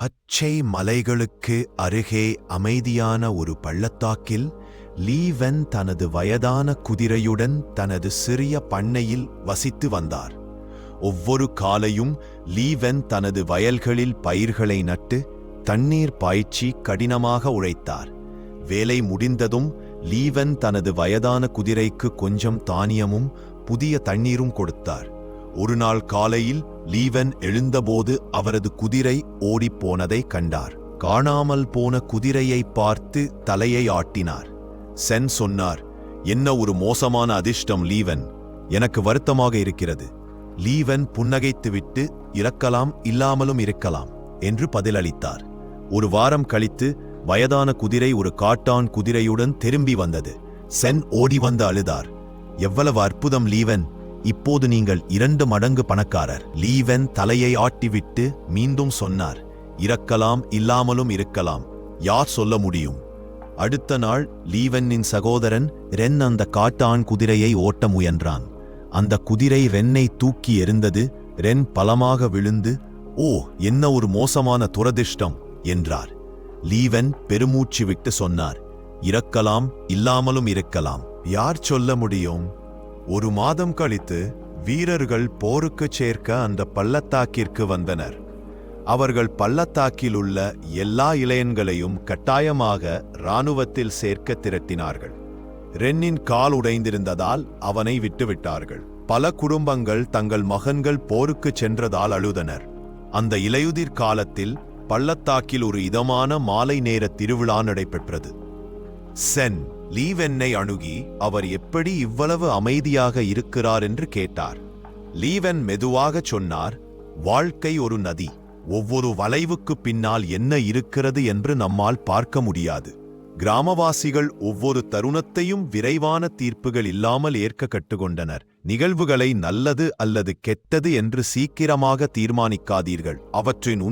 பச்சை மலைகளுக்கு அருகே அமைதியான ஒரு பள்ளத்தாக்கில் லீவென் தனது வயதான குதிரையுடன் தனது சிறிய பண்ணையில் வசித்து வந்தார். ஒவ்வொரு காலையும் லீவென் தனது வயல்களில் பயிர்களை நட்டு தண்ணீர் பாய்ச்சி கடினமாக உழைத்தார். வேலை முடிந்ததும் லீவன் தனது வயதான குதிரைக்கு கொஞ்சம் தானியமும் புதிய தண்ணீரும் கொடுத்தார். ஒரு நாள் காலையில் லீவன் எழுந்தபோது அவரது குதிரை ஓடிப்போனதை கண்டார். காணாமல் போன குதிரையை பார்த்து தலையை ஆட்டினார். சென் சொன்னார் என்ன ஒரு மோசமான அதிர்ஷ்டம் லீவன். எனக்கு வருத்தமாக இருக்கிறது. லீவன் புன்னகைத்துவிட்டு இறக்கலாம் இல்லாமலும் இருக்கலாம் என்று பதிலளித்தார். ஒரு வாரம் கழித்து வயதான குதிரை ஒரு காட்டான் குதிரையுடன் திரும்பி வந்தது. சென் ஓடி வந்து அழுதார். எவ்வளவு அற்புதம் லீவன். இப்போது நீங்கள் இரண்டு மடங்கு பணக்காரர். லீவன் தலையை ஆட்டிவிட்டு மீண்டும் சொன்னார் இறக்கலாம் இல்லாமலும் இருக்கலாம். யார் சொல்ல முடியும்? அடுத்த நாள் லீவனின் சகோதரன் ரென் அந்த காட்டான் குதிரையை ஓட்ட முயன்றான். அந்த குதிரை ரென்னை தூக்கி எறிந்தது ரென் பலமாக விழுந்து ஓ என்ன ஒரு மோசமான துரதிர்ஷ்டம் என்றார். லீவன் பெருமூச்சு விட்டு சொன்னார் இறக்கலாம் இல்லாமலும் இருக்கலாம். யார் சொல்ல முடியும்? ஒரு மாதம் கழித்து வீரர்கள் போருக்கு சேர்க்க அந்த பள்ளத்தாக்கிற்கு வந்தனர். அவர்கள் பள்ளத்தாக்கில் உள்ள எல்லா இளையன்களையும் கட்டாயமாக இராணுவத்தில் சேர்க்க திரட்டினார்கள். ரென்னின் கால் உடைந்திருந்ததால் அவனை விட்டுவிட்டார்கள். பல குடும்பங்கள் தங்கள் மகன்கள் போருக்கு சென்றதால் அழுதனர். அந்த இலையுதிர் காலத்தில் பள்ளத்தாக்கில் ஒரு இதமான மாலை நேர திருவிழா நடைபெற்றது. சென். லீவென்னை அணுகி அவர் எப்படி இவ்வளவு அமைதியாக இருக்கிறார் என்று கேட்டார். லீவென் மெதுவாக சொன்னார் வாழ்க்கை ஒரு நதி. ஒவ்வொரு வளைவுக்கு பின்னால் என்ன இருக்கிறது என்று நம்மால் பார்க்க முடியாது. கிராமவாசிகள் ஒவ்வொரு தருணத்தையும் விரைவான தீர்ப்புகள் இல்லாமல் ஏற்க கட்டுக்கொண்டனர் நிகழ்வுகளை நல்லது அல்லது கெட்டது என்று சீக்கிரமாக தீர்மானிக்காதீர்கள். அவற்றின் உண்